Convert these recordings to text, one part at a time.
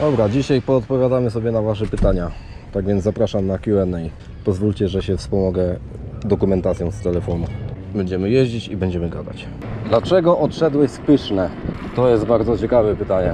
Dobra, dzisiaj poodpowiadamy sobie na Wasze pytania. Tak więc zapraszam na Q&A. Pozwólcie, że się wspomogę dokumentacją z telefonu. Będziemy jeździć i będziemy gadać. Dlaczego odszedłeś z Pyszne? To jest bardzo ciekawe pytanie.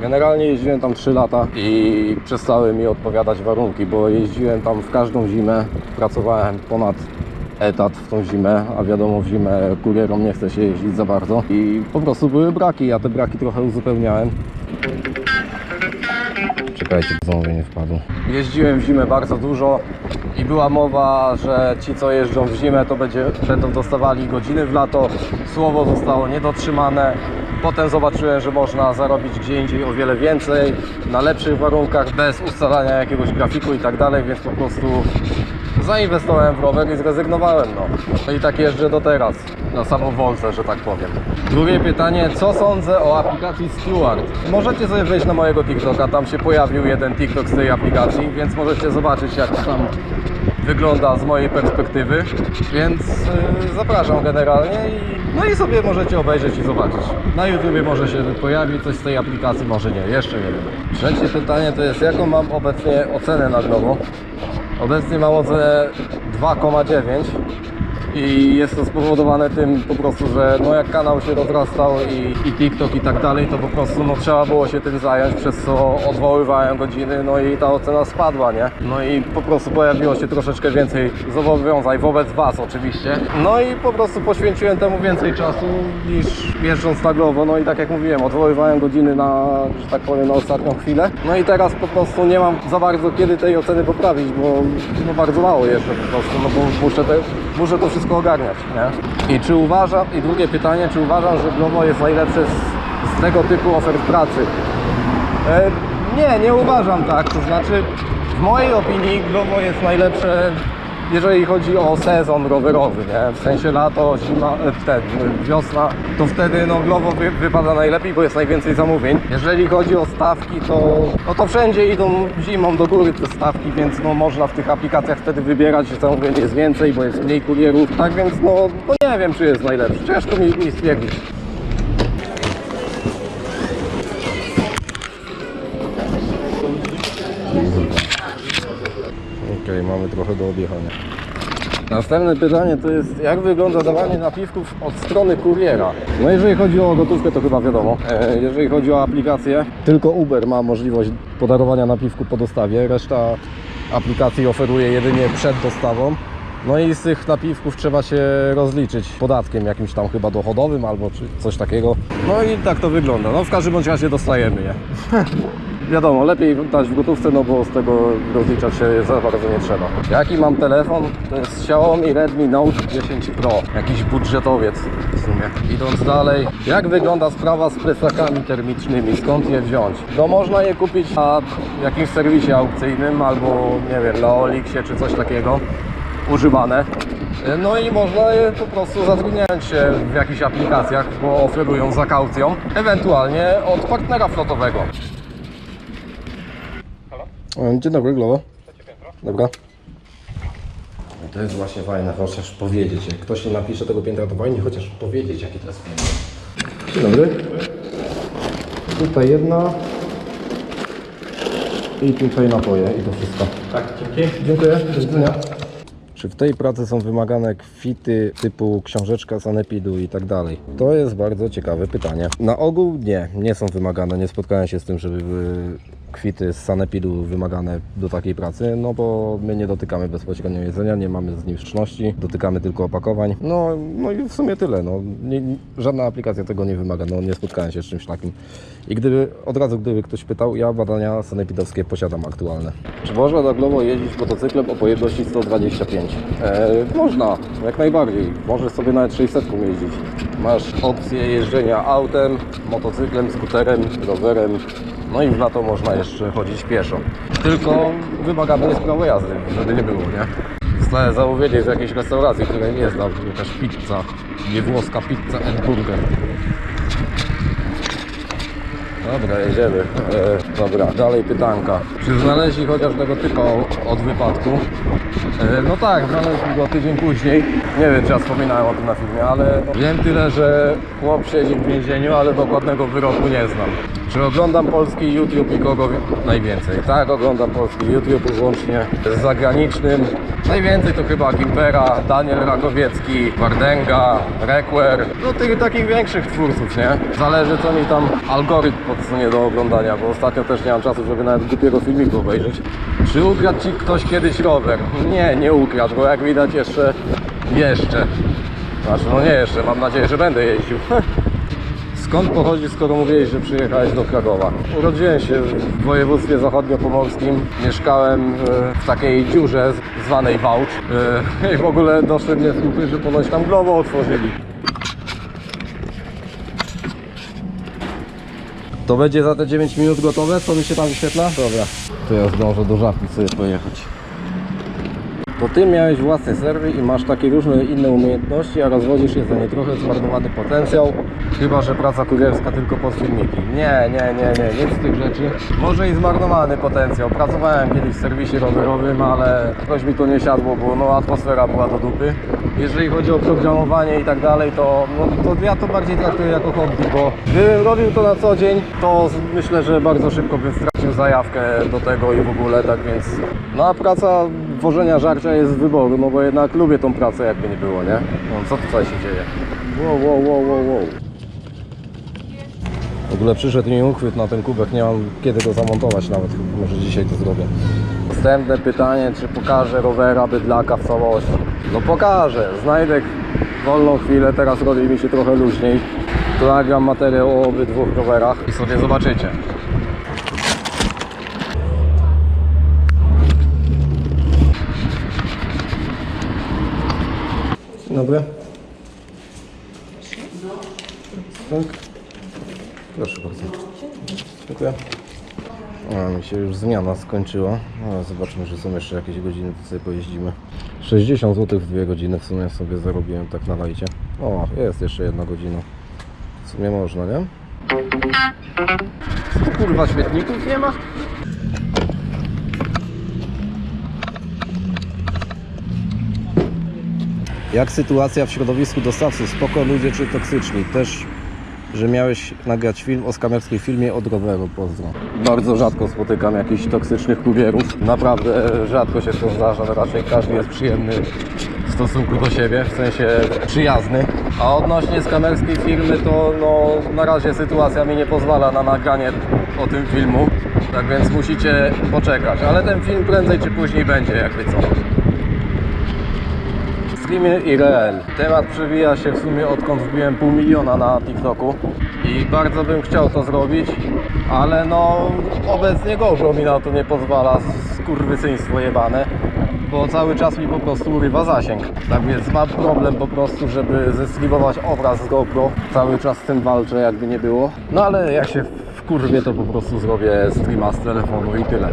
Generalnie jeździłem tam 3 lata i przestały mi odpowiadać warunki, bo jeździłem tam w każdą zimę, pracowałem ponad etat w tą zimę, a wiadomo w zimę kurierom nie chce się jeździć za bardzo i po prostu były braki, ja te braki trochę uzupełniałem. Czekajcie, wpadło. Jeździłem w zimę bardzo dużo i była mowa, że ci co jeżdżą w zimę to będzie, będą dostawali godziny w lato. Słowo zostało niedotrzymane. Potem zobaczyłem, że można zarobić gdzie indziej o wiele więcej, na lepszych warunkach, bez ustalania jakiegoś grafiku i tak dalej, więc po prostu zainwestowałem w rower i zrezygnowałem. No. no i tak jeżdżę do teraz, na samowolce, że tak powiem. Drugie pytanie, co sądzę o aplikacji Steward? Możecie sobie wejść na mojego TikToka, tam się pojawił jeden TikTok z tej aplikacji, więc możecie zobaczyć jak tam wygląda z mojej perspektywy, więc yy, zapraszam generalnie i no i sobie możecie obejrzeć i zobaczyć. Na YouTubie może się pojawi coś z tej aplikacji, może nie, jeszcze nie wiem. Trzecie pytanie to jest jaką mam obecnie ocenę na Glovo? Obecnie mam ocenę 2,9 i jest to spowodowane tym po prostu, że no jak kanał się rozrastał i, i TikTok i tak dalej, to po prostu no trzeba było się tym zająć, przez co odwoływałem godziny, no i ta ocena spadła, nie? No i po prostu pojawiło się troszeczkę więcej zobowiązań wobec Was oczywiście. No i po prostu poświęciłem temu więcej czasu niż jeżdżąc na Glovo, no i tak jak mówiłem, odwoływałem godziny na, że tak powiem, na ostatnią chwilę. No i teraz po prostu nie mam za bardzo kiedy tej oceny poprawić, bo no bardzo mało jeszcze po prostu, no bo muszę, te, muszę to wszystko ogarniać, nie? I czy uważam, i drugie pytanie, czy uważam, że Glovo jest najlepsze z, z tego typu ofert pracy? E, nie, nie uważam tak, to znaczy w mojej opinii Glovo jest najlepsze jeżeli chodzi o sezon rowerowy, nie? w sensie lato, zima, e, wiosna, to wtedy no, Glovo wy, wypada najlepiej, bo jest najwięcej zamówień. Jeżeli chodzi o stawki, to, no, to wszędzie idą zimą do góry te stawki, więc no, można w tych aplikacjach wtedy wybierać, że zamówień jest więcej, bo jest mniej kurierów. Tak więc no, no nie wiem, czy jest najlepszy. Ciężko mi, mi stwierdzić. Mamy trochę do objechania. Następne pytanie to jest, jak wygląda dawanie napiwków od strony kuriera? No jeżeli chodzi o gotówkę, to chyba wiadomo. E, jeżeli chodzi o aplikację, tylko Uber ma możliwość podarowania napiwku po dostawie, reszta aplikacji oferuje jedynie przed dostawą. No i z tych napiwków trzeba się rozliczyć podatkiem jakimś tam chyba dochodowym albo coś takiego. No i tak to wygląda. No w każdym bądź razie dostajemy je. Wiadomo, lepiej dać w gotówce, no bo z tego rozliczać się za bardzo nie trzeba. Jaki mam telefon? To jest Xiaomi Redmi Note 10 Pro. Jakiś budżetowiec w sumie. Idąc dalej, jak wygląda sprawa z plecakami termicznymi? Skąd je wziąć? No można je kupić na jakimś serwisie aukcyjnym albo nie wiem, na Olixie czy coś takiego. Używane. No i można je po prostu zatrudniać się w jakichś aplikacjach, bo oferują za kaucją, ewentualnie od partnera flotowego. Dzień dobry, Glowo. Dobra. I to jest właśnie fajne, chociaż powiedzieć. Jak ktoś nie napisze tego piętra, to fajnie chociaż powiedzieć, jaki to jest piętro. Dzień dobry. Tutaj jedna. I tutaj napoje i to wszystko. Tak, dzięki. Dziękuję, do widzenia. Czy w tej pracy są wymagane kwity typu książeczka sanepidu i tak dalej? To jest bardzo ciekawe pytanie. Na ogół nie, nie są wymagane. Nie spotkałem się z tym, żeby były kwity z sanepidu wymagane do takiej pracy, no bo my nie dotykamy bezpośrednio jedzenia, nie mamy z nim szczności, dotykamy tylko opakowań. No, no i w sumie tyle. No. Nie, żadna aplikacja tego nie wymaga, no nie spotkałem się z czymś takim. I gdyby, od razu gdyby ktoś pytał, ja badania sanepidowskie posiadam aktualne. Czy można na Glovo jeździć motocyklem o pojemności 125? E, można, jak najbardziej. Możesz sobie nawet 600 jeździć. Masz opcję jeżdżenia autem, motocyklem, skuterem, rowerem. No i w lato można jeszcze chodzić pieszo. Tylko wymagane jest prawo jazdy, żeby nie było, nie? Dostałem zamówienie z jakiejś restauracji, której nie znam. Jakaś pizza, nie włoska pizza and burger. Dobra, jedziemy. E, dobra, dalej pytanka. Czy znaleźli chociaż tego typa od wypadku? E, no tak, znaleźli go tydzień później. Nie wiem, czy ja wspominałem o tym na filmie, ale no, wiem tyle, że chłop siedzi w więzieniu, ale dokładnego wyroku nie znam. Czy oglądam polski YouTube i kogo najwięcej? Tak, oglądam polski YouTube łącznie z zagranicznym. Najwięcej to chyba Gimpera, Daniel Rakowiecki, Wardenga, Rekwer. No tych takich większych twórców, nie? Zależy co mi tam algorytm podsunie do oglądania, bo ostatnio też nie mam czasu, żeby nawet głupiego filmiku obejrzeć. Czy ukradł Ci ktoś kiedyś rower? Nie, nie ukradł, bo jak widać jeszcze, jeszcze. Znaczy, no nie jeszcze, mam nadzieję, że będę jeździł. Skąd pochodzi, skoro mówiłeś, że przyjechałeś do Krakowa? Urodziłem się w województwie zachodniopomorskim. Mieszkałem e, w takiej dziurze zwanej Wałcz. E, I w ogóle doszły mnie słuchy, że ponoć tam globo otworzyli. To będzie za te 9 minut gotowe? Co mi się tam wyświetla? Dobra. To ja zdążę do żabki sobie pojechać. To ty miałeś własny serwer i masz takie różne inne umiejętności, a rozwodzisz je za nie trochę zmarnowany potencjał. Chyba, że praca kurierska tylko pod filmiki. Nie, nie, nie, nie, nic z tych rzeczy. Może i zmarnowany potencjał. Pracowałem kiedyś w serwisie rowerowym, ale jakoś mi to nie siadło, bo no, atmosfera była do dupy. Jeżeli chodzi o programowanie i tak dalej, to, no, to ja to bardziej traktuję jako hobby, bo gdybym robił to na co dzień, to myślę, że bardzo szybko bym stracił zajawkę do tego i w ogóle, tak więc... No a praca wożenia żarcia jest wyboru, no bo jednak lubię tą pracę, jakby nie było, nie? No co tutaj się dzieje? Wow, wow, wow, wow, wow. W ogóle przyszedł mi uchwyt na ten kubek, nie mam kiedy go zamontować nawet, może dzisiaj to zrobię. Następne pytanie, czy pokażę rowera bydlaka w całości? No pokażę, znajdę wolną chwilę, teraz robi mi się trochę luźniej. To nagram materiał o obydwu rowerach i sobie zobaczycie. Dobry. Tak. Proszę bardzo. Dziękuję. A, mi się już zmiana skończyła. Ale zobaczmy, że są jeszcze jakieś godziny, to sobie pojeździmy. 60 zł w dwie godziny w sumie sobie zarobiłem tak na lajcie. O, jest jeszcze jedna godzina. W sumie można, nie? Co kurwa świetników nie ma? Jak sytuacja w środowisku dostawców? Spoko ludzie czy toksyczni? Też, że miałeś nagrać film o skamerskiej filmie od roweru, pozdro. Bardzo rzadko spotykam jakichś toksycznych kurierów. Naprawdę rzadko się to zdarza, no raczej każdy jest przyjemny w stosunku do siebie, w sensie przyjazny. A odnośnie skamerskiej firmy, to no, na razie sytuacja mi nie pozwala na nagranie o tym filmu. Tak więc musicie poczekać, ale ten film prędzej czy później będzie, jakby co. Streamy IRL. Temat przewija się w sumie odkąd wbiłem pół miliona na TikToku i bardzo bym chciał to zrobić, ale no obecnie GoPro mi na to nie pozwala, skurwysyństwo jebane, bo cały czas mi po prostu urywa zasięg. Tak więc mam problem po prostu, żeby zestreamować obraz z GoPro. Cały czas z tym walczę, jakby nie było. No ale jak się w kurwie, to po prostu zrobię streama z telefonu i tyle.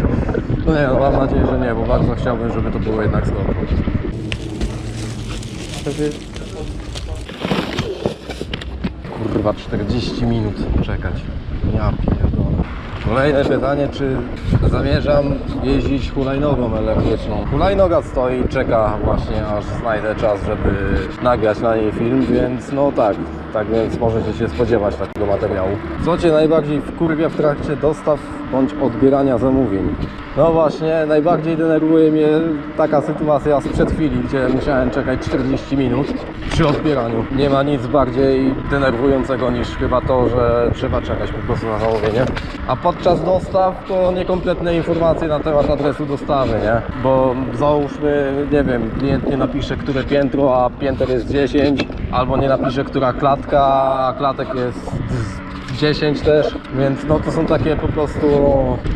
no nie, no, mam nadzieję, że nie, bo bardzo chciałbym, żeby to było jednak z GoPro. Wtedy... Kurwa, 40 minut czekać. Ja pierdolę. Kolejne pytanie, czy zamierzam jeździć hulajnogą elektryczną? Hulajnoga stoi, czeka właśnie aż znajdę czas, żeby nagrać na niej film, więc no tak, tak więc możecie się spodziewać takiego materiału. Co Cię najbardziej wkurwia w trakcie dostaw bądź odbierania zamówień? No właśnie, najbardziej denerwuje mnie taka sytuacja sprzed chwili, gdzie musiałem czekać 40 minut przy odbieraniu. Nie ma nic bardziej denerwującego niż chyba to, że trzeba czekać po prostu na zamówienie. A podczas dostaw to niekompletne informacje na temat adresu dostawy, nie? Bo załóżmy, nie wiem, klient nie napisze, które piętro, a pięter jest 10, albo nie napisze, która klatka, a klatek jest 10 też, więc no to są takie po prostu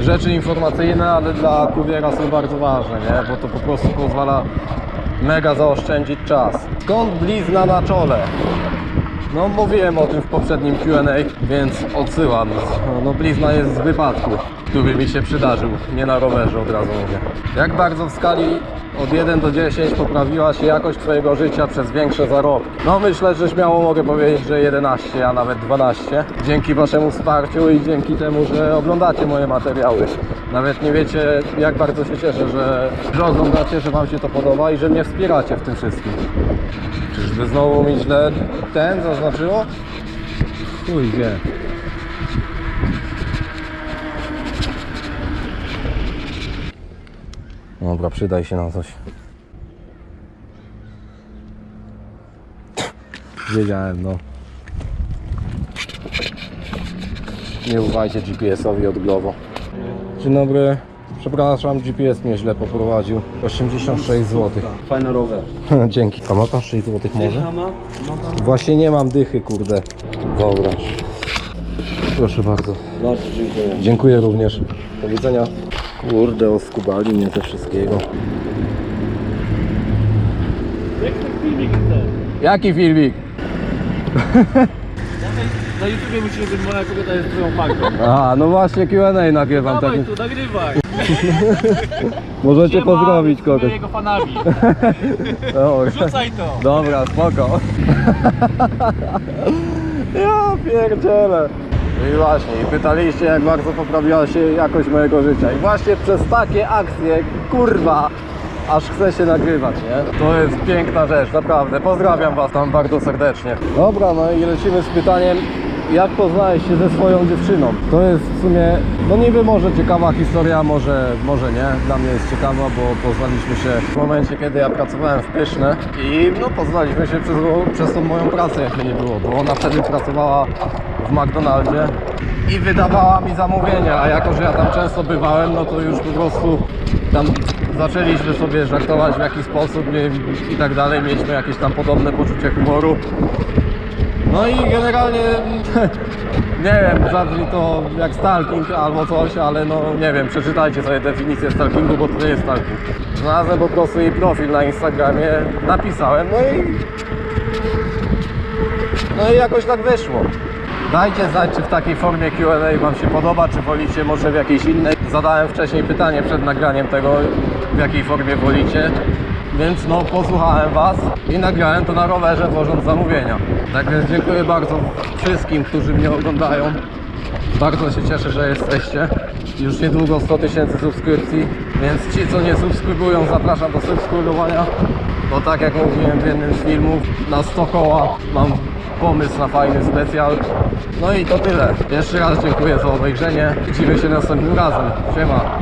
rzeczy informacyjne, ale dla kuriera są bardzo ważne, nie? Bo to po prostu pozwala mega zaoszczędzić czas. Skąd blizna na czole? No mówiłem o tym w poprzednim Q&A, więc odsyłam. No blizna jest z wypadku, który mi się przydarzył, nie na rowerze od razu mówię. Jak bardzo w skali od 1 do 10 poprawiła się jakość Twojego życia przez większe zarobki? No myślę, że śmiało mogę powiedzieć, że 11, a nawet 12. Dzięki Waszemu wsparciu i dzięki temu, że oglądacie moje materiały. Nawet nie wiecie, jak bardzo się cieszę, że, że oglądacie, że Wam się to podoba i że mnie wspieracie w tym wszystkim. Czyżby znowu mi źle ten zaznaczyło? Chuj wie. Dobra, przydaj się na coś. Wiedziałem, no. Nie ufajcie GPS-owi od Glovo. Dzień dobry. Przepraszam, GPS mnie źle poprowadził. 86 zł. Fajny rower. Dzięki. A ma pan 6 zł może? Właśnie nie mam dychy, kurde. Dobra. Proszę bardzo. Bardzo dziękuję. Dziękuję również. Do widzenia. Kurde, oskubali mnie ze wszystkiego. Jak ten filmik? Jaki filmik? Na YouTubie musimy być moja kobieta jest twoją fanką. A, no właśnie Q&A nagrywam. Tak. Dawaj tu, nagrywaj. Możecie Siema, pozdrowić jesteśmy kogoś. jego fanami. Dobra. Rzucaj to. Dobra, spoko. ja pierdzielę. No i właśnie, i pytaliście jak bardzo poprawiła się jakość mojego życia. I właśnie przez takie akcje, kurwa, aż chce się nagrywać, nie? To jest piękna rzecz, naprawdę. Pozdrawiam Was tam bardzo serdecznie. Dobra, no i lecimy z pytaniem, jak poznałeś się ze swoją dziewczyną? To jest w sumie, no niby może ciekawa historia, może, może nie. Dla mnie jest ciekawa, bo poznaliśmy się w momencie, kiedy ja pracowałem w Pyszne i no poznaliśmy się przez, przez tą moją pracę, jak mnie nie było, bo ona wtedy pracowała w McDonaldzie i wydawała mi zamówienia, a jako, że ja tam często bywałem, no to już po prostu tam zaczęliśmy sobie żartować w jakiś sposób i tak dalej, mieliśmy jakieś tam podobne poczucie humoru. No i generalnie nie wiem, zabrzmi to jak stalking albo coś, ale no nie wiem, przeczytajcie sobie definicję stalkingu, bo to nie jest stalking. Znalazłem po prostu jej profil na Instagramie, napisałem, no i no i jakoś tak wyszło. Dajcie znać, czy w takiej formie Q&A Wam się podoba, czy wolicie może w jakiejś innej. Zadałem wcześniej pytanie przed nagraniem tego, w jakiej formie wolicie. Więc no, posłuchałem Was i nagrałem to na rowerze, wożąc zamówienia. Tak więc dziękuję bardzo wszystkim, którzy mnie oglądają. Bardzo się cieszę, że jesteście. Już niedługo 100 tysięcy subskrypcji, więc ci, co nie subskrybują, zapraszam do subskrybowania. Bo tak jak mówiłem w jednym z filmów, na 100 koła mam pomysł na fajny specjal. No i to tyle. Jeszcze raz dziękuję za obejrzenie. Widzimy się następnym razem. Siema.